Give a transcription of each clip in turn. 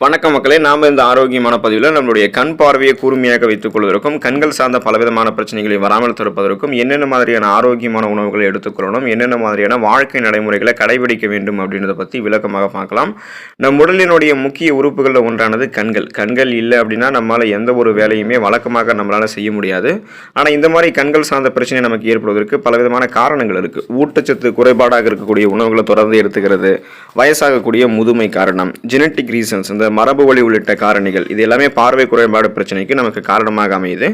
வணக்கம் மக்களே நாம் இந்த ஆரோக்கியமான பதிவில் நம்மளுடைய கண் பார்வையை கூர்மையாக வைத்துக் கொள்வதற்கும் கண்கள் சார்ந்த பலவிதமான பிரச்சனைகளை வராமல் தடுப்பதற்கும் என்னென்ன மாதிரியான ஆரோக்கியமான உணவுகளை எடுத்துக்கொள்ளணும் என்னென்ன மாதிரியான வாழ்க்கை நடைமுறைகளை கடைபிடிக்க வேண்டும் அப்படின்றத பற்றி விளக்கமாக பார்க்கலாம். நம் உடலினுடைய முக்கிய உறுப்புகளில் ஒன்றானது கண்கள். கண்கள் இல்லை அப்படின்னா நம்மளால் எந்த ஒரு வேலையுமே வழக்கமாக நம்மளால் செய்ய முடியாது. ஆனால் இந்த மாதிரி கண்கள் சார்ந்த பிரச்சனை நமக்கு ஏற்படுவதற்கு பலவிதமான காரணங்கள் இருக்குது ஊட்டச்சத்து குறைபாடாக இருக்கக்கூடிய உணவுகளை தொடர்ந்து எடுத்துக்கிறது வயசாகக்கூடிய முதுமை காரணம் ஜெனட்டிக் ரீசன்ஸ் இந்த மரபு வழி உள்ளிட்ட காரணிகள். இது எல்லாமே பார்வை குறைபாடு பிரச்சனைக்கு நமக்கு காரணமாக அமையுது.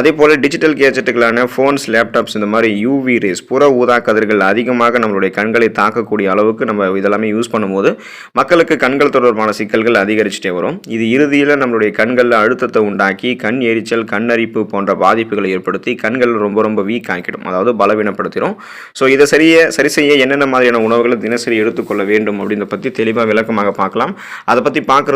அதே போல் டிஜிட்டல் கேஜெட்டுகளான ஃபோன்ஸ் லேப்டாப்ஸ் இந்த மாதிரி யூவி ரேஸ் புற ஊதா கதிர்கள் அதிகமாக நம்மளுடைய கண்களை தாக்கக்கூடிய அளவுக்கு நம்ம இதெல்லாமே யூஸ் பண்ணும்போது மக்களுக்கு கண்கள் தொடர்பான சிக்கல்கள் அதிகரிச்சுட்டே வரும். இது இறுதியில் நம்மளுடைய கண்களில் அழுத்தத்தை உண்டாக்கி கண் எரிச்சல் கண்ணரிப்பு போன்ற பாதிப்புகளை ஏற்படுத்தி கண்கள் ரொம்ப ரொம்ப வீக் ஆக்கிடும் அதாவது பலவீனப்படுத்திடும் ஸோ இதை சரிய சரி செய்ய என்னென்ன மாதிரியான உணவுகளை தினசரி எடுத்துக்கொள்ள வேண்டும் அப்படின்றத பற்றி தெளிவாக விளக்கமாக பார்க்கலாம். அதை பற்றி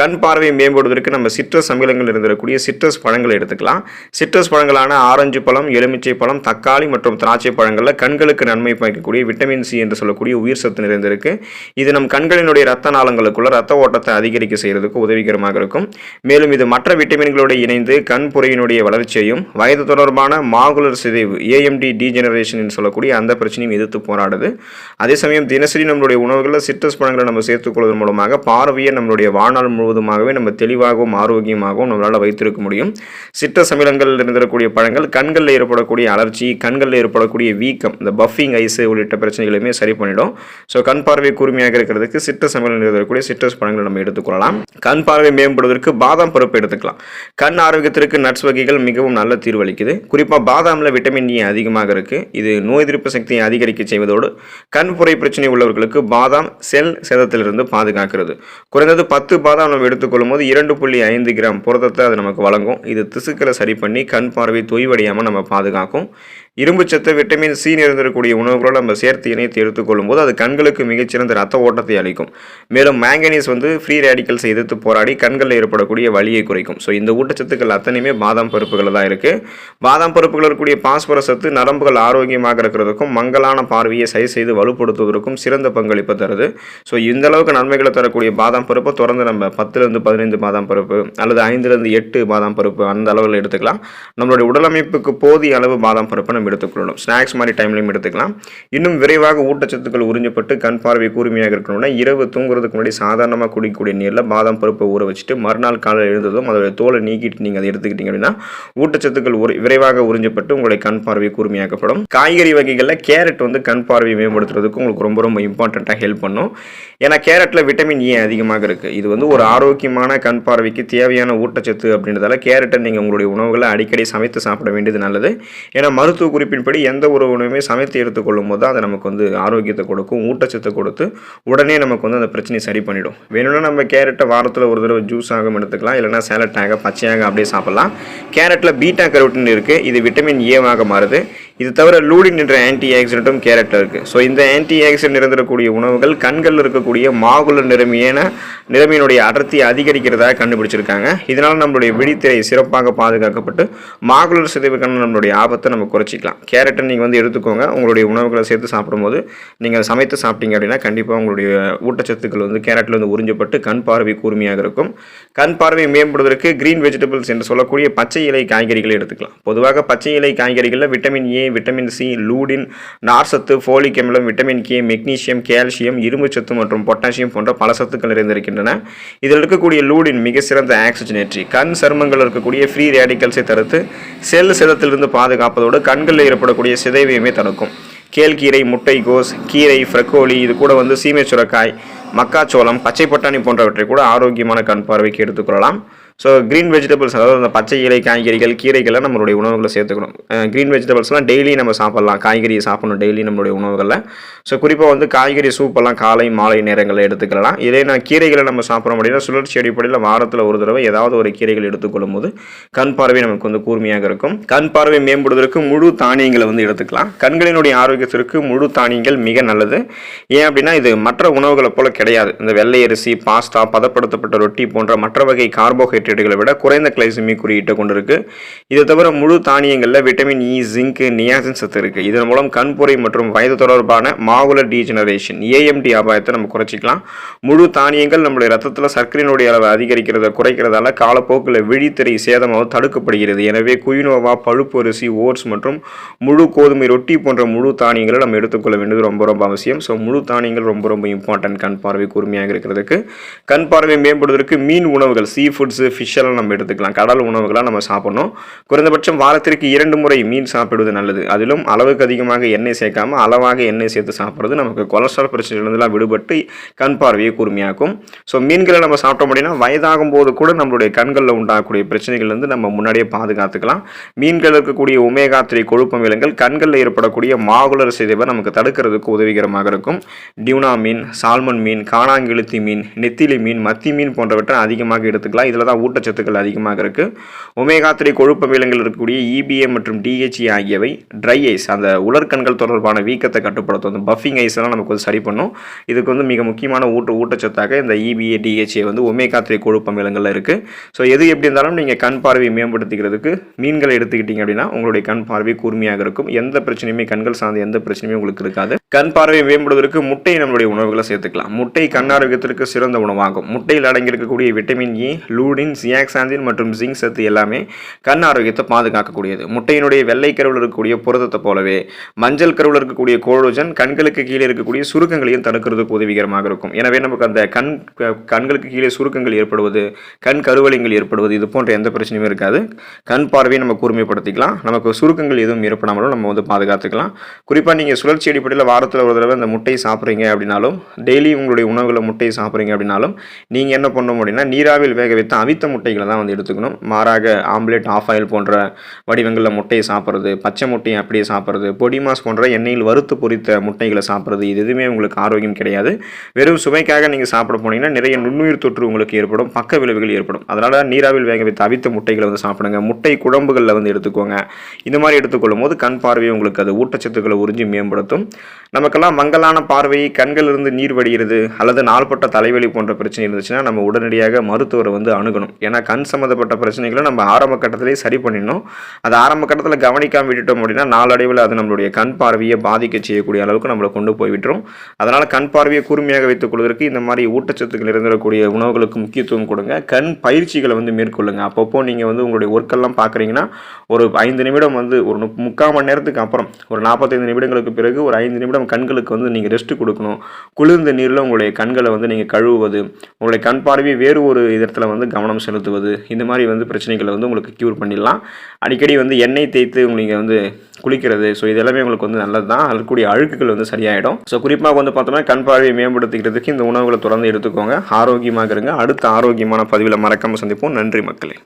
கண் பார்வை மேம்படுவதற்கு நம்ம சிட்ரஸ் அமிலங்கள் இருந்திருக்கக்கூடிய சிட்ரஸ் பழங்களை எடுத்துக்கலாம். சிட்ரஸ் பழங்களான ஆரஞ்சு பழம் எலுமிச்சை பழம் தக்காளி மற்றும் திராட்சை பழங்களில் கண்களுக்கு நன்மை பயக்கக்கூடிய விட்டமின் சி என்று சொல்லக்கூடிய உயிர் சத்து நிறைந்திருக்கு. இது நம் கண்களினுடைய ரத்த நாளங்களுக்குள்ள ரத்த ஓட்டத்தை அதிகரிக்க செய்கிறதுக்கு உதவிகரமாக இருக்கும். மேலும் இது மற்ற விட்டமின்களோடு இணைந்து கண் புரையினுடைய வளர்ச்சியையும் வயது தொடர்பான மாகுலர் சிதைவு ஏஎம்டி டீஜெனரேஷன் என்று சொல்லக்கூடிய அந்த பிரச்சனையும் எதிர்த்து போராடுது. அதே சமயம் தினசரி நம்மளுடைய உணவுகளில் சிட்ரஸ் பழங்களை நம்ம சேர்த்துக்கொள்வதன் மூலமாக பார்வையை நம்மளுடைய வாழ்நாள் முழுவதுமாகவே நம்ம தெளிவாகவும் ஆரோக்கியமாகவும் நம்மளால் வைத்திருக்க முடியும். சிட்ரஸ் அமிலங்கள் இருந்திருக்கக்கூடிய பழங்கள் கண்களில் ஏற்படக்கூடிய அலர்ச்சி கண்களில் ஏற்படக்கூடிய வீக்கம் இந்த பஃபிங் ஐஸு உள்ளிட்ட பிரச்சனைகளுமே சரி பண்ணிடும். ஸோ கண் பார்வை கூர்மையாக இருக்கிறதுக்கு சிட்ரஸ் அமிலம் இருக்கக்கூடிய சிட்ரஸ் பழங்களை நம்ம எடுத்துக்கொள்ளலாம் கண் பார்வை மேம்படுவதற்கு பாதாம் பருப்பு எடுத்துக்கலாம். கண் ஆரோக்கியத்திற்கு நட்ஸ் வகைகள் மிகவும் நல்ல தீர்வளிக்குது குறிப்பாக பாதாமில் விட்டமின் ஏ e அதிகமாக இருக்குது இது நோய் எதிர்ப்பு சக்தியை அதிகரிக்க செய்வதோடு கண்புரை பிரச்சனை உள்ளவர்களுக்கு பாதாம் செல் சேதத்திலிருந்து பாதுகாக்கிறது. குறைந்தது பத்து பாதாம் நம்ம எடுத்துக்கொள்ளும் போது இரண்டு புள்ளி ஐந்து கிராம் புரதத்தை அது நமக்கு வழங்கும். இது திசுக்களை சரி பண்ணி கண் பார்வை தொய்வடையாமல் நம்ம பாதுகாக்கும். இரும்புச்சத்து விட்டமின் சி நிறைந்திருக்கக்கூடிய உணவுகளோடு நம்ம சேர்த்து இணைத்து எடுத்துக்கொள்ளும் போது அது கண்களுக்கு மிகச்சிறந்த ரத்த ஓட்டத்தை அளிக்கும். மேலும் மேங்கனீஸ் வந்து ஃப்ரீ ரேடிக்கல்ஸை எதிர்த்து போராடி கண்களில் ஏற்படக்கூடிய வலியை குறைக்கும். ஸோ இந்த ஊட்டச்சத்துக்கள் அத்தனையுமே பாதாம் பருப்புகள் தான் இருக்குது பாதாம் பருப்புகள் இருக்கக்கூடிய பாஸ்பரஸ் சத்து நரம்புகள் ஆரோக்கியமாக இருக்கிறதுக்கும் மங்கலான பார்வையை சரி செய்து வலுப்படுத்துவதற்கும் சிறந்த பங்களிப்பு தருது. ஸோ இந்த அளவுக்கு நன்மைகளை தரக்கூடிய பாதாம் பருப்பை தொடர்ந்து நம்ம பத்துலேருந்து பதினைந்து பாதாம் பருப்பு அல்லது ஐந்துலேருந்து எட்டு பாதாம் பருப்பு அந்த அளவில் எடுத்துக்கலாம். நம்மளுடைய உடலமைப்புக்கு போதிய அளவு பாதாம் பருப்பை நம்ம எடுத்துக்கொள்ளணும். ஸ்நாக்ஸ் மாதிரி டைம்லையும் எடுத்துக்கலாம். இன்னும் விரைவாக ஊட்டச்சத்துக்கள் உறிஞ்சப்பட்டு கண் பார்வை கூர்மையாக இருக்கணும்னா இரவு தூங்குறதுக்கு முன்னாடி சாதாரணமாக குடிக்கக்கூடிய நீரில் பாதாம் பருப்பை ஊற வச்சுட்டு மறுநாள் காலையில் எழுந்ததும் அதோடைய தோலை நீக்கிட்டு நீங்கள் அதை எடுத்துக்கிட்டீங்க அப்படின்னா ஊட்டச்சத்துக்கள் விரைவாக உறிஞ்சப்பட்டு உங்களுடைய கண் பார்வை கூர்மையாக்கப்படும். காய்கறி வகைகளில் கேரட் வந்து கண் பார்வையை மேம்படுத்துறதுக்கு உங்களுக்கு ரொம்ப ரொம்ப இம்பார்ட்டண்ட்டாக ஹெல்ப் பண்ணும். ஏன்னா கேரட்டில் விட்டமின் ஏ அதிகமாக இருக்குது இது வந்து ஒரு ஆரோக்கியமான கண் பார்வைக்கு தேவையான ஊட்டச்சத்து அப்படின்றதால கேரட்டை நீங்கள் உங்களுடைய உணவுகளை அடிக்கடி சமைத்து சாப்பிட வேண்டியது நல்லது. ஏன்னா மருத்துவ குறிப்பின்படி எந்த ஒரு உணவுமே சமைத்து எடுத்துக்கொள்ளும் போது தான் அது நமக்கு வந்து ஆரோக்கியத்தை கொடுக்கும் ஊட்டச்சத்தை கொடுத்து உடனே நமக்கு வந்து அந்த பிரச்சனையை சரி பண்ணிடும். வேணும்னா நம்ம கேரட்டை வாரத்தில் ஒரு தடவை ஜூஸ் ஆகும் எடுத்துக்கலாம் இல்லைனா சேலட்டாக பச்சையாக அப்படியே சாப்பிடலாம். கேரட்டில் பீட்டா கரோட்டின் இருக்குது இது விட்டமின் ஏவாக மாறுது. இது தவிர லூடின் என்ற ஆன்டி ஆக்சிடென்ட்டும் கேரட்டில் இருக்குது ஸோ இந்த ஆன்டி ஆக்சிடென்ட் இருந்திருக்கக்கூடிய உணவுகள் கண்களில் இருக்கக்கூடிய மாகுலர் நிறமியான நிறமியினுடைய அடர்த்தியை அதிகரிக்கிறதாக கண்டுபிடிச்சிருக்காங்க. இதனால் நம்மளுடைய விழித்திரை சிறப்பாக பாதுகாக்கப்பட்டு மாகுலர் சிதைவுக்கான நம்மளுடைய ஆபத்தை நம்ம குறைச்சிக்கலாம். கேரட்டை நீங்கள் வந்து எடுத்துக்கோங்க. உங்களுடைய உணவுகளை சேர்த்து சாப்பிடும்போது நீங்கள் சமைத்து சாப்பிட்டீங்க அப்படின்னா கண்டிப்பாக உங்களுடைய ஊட்டச்சத்துக்கள் வந்து கேரட்டில் வந்து உறிஞ்சப்பட்டு கண் பார்வை கூர்மையாக இருக்கும். கண் பார்வை மேம்படுவதற்கு கிரீன் வெஜிடபிள்ஸ் என்று சொல்லக்கூடிய பச்சை இலை காய்கறிகளை எடுத்துக்கலாம். பொதுவாக பச்சை இலை காய்கறிகளில் vitamin A vitamin C lutein நார்சத்து folic அமிலம் விட்டமின் கே மெக்னீசியம் கால்சியம் இரும்புச்சத்து மற்றும் பொட்டாசியம் போன்ற பல சத்துக்கள் நிறைந்திருக்கின்றன. இதில் இருக்கக்கூடிய லூடின் மிக சிறந்த ஆக்சிஜனேற்றி கண் சருமங்கள் இருக்கக்கூடிய ஃப்ரீ ரேடிக்கல்ஸை தடுத்து செல் சிதத்திலிருந்து பாதுகாப்பதோடு கண்களில் ஏற்படக்கூடிய சிதைவையுமே தடுக்கும். கேழ்கீரை முட்டைகோஸ் கீரை ஃப்ரக்கோலி இது கூட வந்து சீமை சுரக்காய் மக்காச்சோளம் பச்சை பட்டாணி போன்றவற்றை கூட ஆரோக்கியமான கண் பார்வைக்கு எடுத்துக்கொள்ளலாம் ஸோ க்ரீன் வெஜிடபிள்ஸ் அதாவது அந்த பச்சை இலை காய்கறிகள் கீரைகளை நம்மளுடைய உணவுகளை சேர்த்துக்கணும். க்ரீன் வெஜிடபிள்ஸ்லாம் டெய்லி நம்ம சாப்பிட்லாம். காய்கறியை சாப்பிடணும் டெய்லி நம்மளுடைய உணவுகளில். ஸோ குறிப்பாக வந்து காய்கறி சூப்பெல்லாம் காலை மாலை நேரங்களில் எடுத்துக்கலாம். இதே நான் கீரைகளை நம்ம சாப்பிட்றோம் அப்படின்னா சுழற்சி அடிப்படையில் வாரத்தில் ஒரு தடவை ஏதாவது ஒரு கீரைகள் எடுத்துக்கொள்ளும் போது கண் பார்வை நமக்கு வந்து கூர்மையாக இருக்கும். கண் பார்வை மேம்படுவதற்கு முழு தானியங்களை வந்து எடுத்துக்கலாம். கண்களினுடைய ஆரோக்கியத்திற்கு முழு தானியங்கள் மிக நல்லது. ஏன் அப்படின்னா இது மற்ற உணவுகளை போல கிடையாது. இந்த வெள்ளை அரிசி பாஸ்தா பதப்படுத்தப்பட்ட ரொட்டி போன்ற மற்ற வகை கார்போஹைட்ரேட் கார்போஹைட்ரேட்டுகளை விட குறைந்த கிளைசிமி குறியீட்டை கொண்டிருக்கு. இதை தவிர முழு தானியங்களில் விட்டமின் இ ஜிங்க் நியாசின் சத்து இருக்கு. இதன் மூலம் கண்புரை மற்றும் வயது தொடர்பான மாகுலர் டீஜெனரேஷன் ஏஎம்டி அபாயத்தை நம்ம குறைச்சிக்கலாம். முழு தானியங்கள் நம்மளுடைய ரத்தத்தில் சர்க்கரையினுடைய அளவை அதிகரிக்கிறத குறைக்கிறதால காலப்போக்கில் விழித்திரை சேதமாக தடுக்கப்படுகிறது. எனவே குயினோவா பழுப்பு அரிசி ஓட்ஸ் மற்றும் முழு கோதுமை ரொட்டி போன்ற முழு தானியங்களை நம்ம எடுத்துக்கொள்ள வேண்டியது ரொம்ப ரொம்ப அவசியம். ஸோ முழு தானியங்கள் ரொம்ப ரொம்ப இம்பார்ட்டன்ட் கண் பார்வை கூர்மையாக இருக்கிறதுக்கு. கண் பார்வை மேம்படுவதற்கு மீன் உணவுகள் சீ ஃபுட்ஸு ஃபிஷ்ஷெல்லாம் நம்ம எடுத்துக்கலாம். கடல் உணவுகளாக நம்ம சாப்பிடணும். குறைந்தபட்சம் வாரத்திற்கு இரண்டு முறை மீன் சாப்பிடுவது நல்லது. அதிலும் அளவுக்கு அதிகமாக எண்ணெய் சேர்க்காம அளவாக எண்ணெய் சேர்த்து சாப்பிட்றது நமக்கு கொலஸ்ட்ரால் பிரச்சனையிலிருந்துலாம் விடுபட்டு கண் பார்வையை கூர்மையாக்கும். ஸோ மீன்களை நம்ம சாப்பிட்டோம் அப்படின்னா வயதாகும் போது கூட நம்மளுடைய கண்களில் உண்டாகக்கூடிய பிரச்சனைகள்லேருந்து நம்ம முன்னாடியே பாதுகாத்துக்கலாம். மீன்கள் இருக்கக்கூடிய ஒமேகா த்ரீ கொழுப்பு கண்களில் ஏற்படக்கூடிய மாகுலர் சிதைவை நமக்கு தடுக்கிறதுக்கு உதவிகரமாக இருக்கும். டியூனா மீன் சால்மன் மீன் காணாங்கெழுத்தி மீன் நெத்திலி மீன் மத்தி மீன் போன்றவற்றை அதிகமாக எடுத்துக்கலாம். இதில் தான் ஊட்டச்சத்துக்கள் அதிகமாக இருக்குது ஒமேகா த்ரீ கொழுப்பு அமிலங்கள் இருக்கக்கூடிய இபிஏ மற்றும் டிஹெச்இ ஆகியவை ட்ரை ஐஸ் அந்த உலர்கண்கள் தொடர்பான வீக்கத்தை கட்டுப்படுத்தும். அந்த பஃபிங் ஐஸ் எல்லாம் நமக்கு வந்து சரி பண்ணும். இதுக்கு வந்து மிக முக்கியமான ஊட்ட ஊட்டச்சத்தாக இந்த இபிஏ டிஹெச்ஏ வந்து ஒமேகா த்ரீ கொழுப்பு அமிலங்கள்ல இருக்குது ஸோ எது எப்படி இருந்தாலும் நீங்கள் கண் பார்வையை மேம்படுத்திக்கிறதுக்கு மீன்களை எடுத்துக்கிட்டீங்க அப்படின்னா உங்களுடைய கண் பார்வை கூர்மையாக இருக்கும். எந்த பிரச்சனையுமே கண்கள் சார்ந்த எந்த பிரச்சனையுமே உங்களுக்கு இருக்காது. கண் பார்வையை மேம்படுவதற்கு முட்டை நம்மளுடைய உணவுகளை சேர்த்துக்கலாம். முட்டை கண் ஆரோக்கியத்திற்கு சிறந்த உணவாகும். முட்டையில் அடங்கியிருக்கக்கூடிய விட்டமின் இ லூடின் சியாக்சாந்தின் மற்றும் ஜிங்க் சத்து எல்லாமே கண் ஆரோக்கியத்தை பாதுகாக்கக்கூடியது. முட்டையினுடைய வெள்ளை கருவில் இருக்கக்கூடிய புரதத்தை போலவே மஞ்சள் கருவில் இருக்கக்கூடிய கோழோஜன் கண்களுக்கு கீழே இருக்கக்கூடிய சுருக்கங்களையும் தடுக்கிறதுக்கு உதவிகரமாக இருக்கும். எனவே நமக்கு அந்த கண் கண்களுக்கு கீழே சுருக்கங்கள் ஏற்படுவது கண் கருவலிங்கள் ஏற்படுவது இது போன்ற எந்த பிரச்சனையும் இருக்காது. கண் பார்வையை நம்ம கூர்மைப்படுத்திக்கலாம். நமக்கு சுருக்கங்கள் எதுவும் ஏற்படாமலும் நம்ம வந்து பாதுகாத்துக்கலாம். குறிப்பாக நீங்கள் சுழற்சி அடிப்படையில் வாரத்தில் ஒரு தடவை இந்த முட்டையை சாப்பிட்றீங்க அப்படின்னாலும் டெய்லி உங்களுடைய உணவுகளை முட்டையை சாப்பிட்றீங்க அப்படின்னாலும் நீங்கள் என்ன பண்ணணும் அப்படின்னா நீராவில் வேக வைத்த அவித்த முட்டைகளை தான் வந்து எடுத்துக்கணும். மாறாக ஆம்லேட் ஆஃப் ஆயில் போன்ற வடிவங்களில் முட்டையை சாப்பிட்றது பச்சை முட்டையை அப்படியே சாப்பிட்றது பொடி மாஸ் போன்ற எண்ணெயில் வறுத்து பொரித்த முட்டைகளை சாப்பிட்றது இது எதுவுமே உங்களுக்கு ஆரோக்கியம் கிடையாது. வெறும் சுவைக்காக நீங்கள் சாப்பிட போனீங்கன்னா நிறைய நுண்ணுயிர் தொற்று உங்களுக்கு ஏற்படும் பக்க விளைவுகள் ஏற்படும். அதனால் நீராவில் வேக வைத்த அவித்த முட்டைகளை வந்து சாப்பிடுங்க. முட்டை குழம்புகளில் வந்து எடுத்துக்கோங்க. இந்த மாதிரி எடுத்துக்கொள்ளும் போது கண் பார்வையை உங்களுக்கு அது ஊட்டச்சத்துக்களை உறிஞ்சி மேம்படுத்தும். நமக்கெல்லாம் மங்கலான பார்வை கண்களிலிருந்து நீர் வடிகிறது அல்லது நாள்பட்ட தலைவலி போன்ற பிரச்சனை இருந்துச்சுன்னா நம்ம உடனடியாக மருத்துவரை வந்து அணுகணும். ஏன்னா கண் சம்மந்தப்பட்ட பிரச்சனைகளை நம்ம ஆரம்ப கட்டத்திலேயே சரி பண்ணிடணும். அது ஆரம்ப கட்டத்தில் கவனிக்காம விட்டுட்டோம் அப்படின்னா நாளடைவில் அது நம்மளுடைய கண் பார்வையை பாதிக்க செய்யக்கூடிய அளவுக்கு நம்மளை கொண்டு போய் விட்டுரும். அதனால் கண் பார்வையை கூர்மையாக வைத்துக் கொள்வதற்கு இந்த மாதிரி ஊட்டச்சத்துக்கள் இருந்துடக்கூடிய உணவுகளுக்கு முக்கியத்துவம் கொடுங்க. கண் பயிற்சிகளை வந்து மேற்கொள்ளுங்க. அப்பப்போ நீங்கள் வந்து உங்களுடைய ஒர்க்கெல்லாம் பார்க்குறீங்கன்னா ஒரு ஐந்து நிமிடம் வந்து ஒரு முக்கால் மணி நேரத்துக்கு அப்புறம் ஒரு நாற்பத்தைந்து நிமிடங்களுக்கு பிறகு ஒரு ஐந்து நிமிடம் கண்களுக்கு வந்து நீங்கள் ரெஸ்ட் கொடுக்கணும். குளிர்ந்த நீரில் உங்களுடைய கண்களை வந்து நீங்கள் கழுவுவது உங்களுடைய கண் பார்வையை வேறு ஒரு இடத்துல வந்து கவனம் செலுத்துவது இந்த மாதிரி வந்து பிரச்சனைகளை வந்து உங்களுக்கு க்யூர் பண்ணிடலாம். அடிக்கடி வந்து எண்ணெய் தேய்த்து நீங்கள் வந்து குளிக்கிறது ஸோ இதெல்லாமே உங்களுக்கு வந்து நல்லது தான் அதுக்கூடிய அழுக்குகள் வந்து சரியாயிடும். ஸோ குறிப்பாக வந்து பார்த்தோம்னா கண் பார்வையை மேம்படுத்திக்கிறதுக்கு இந்த உணவுகளை தொடர்ந்து எடுத்துக்கோங்க. ஆரோக்கியமாக இருங்க அடுத்த ஆரோக்கியமான பதிவில் மறக்காமல் சந்திப்போம். நன்றி மக்களே.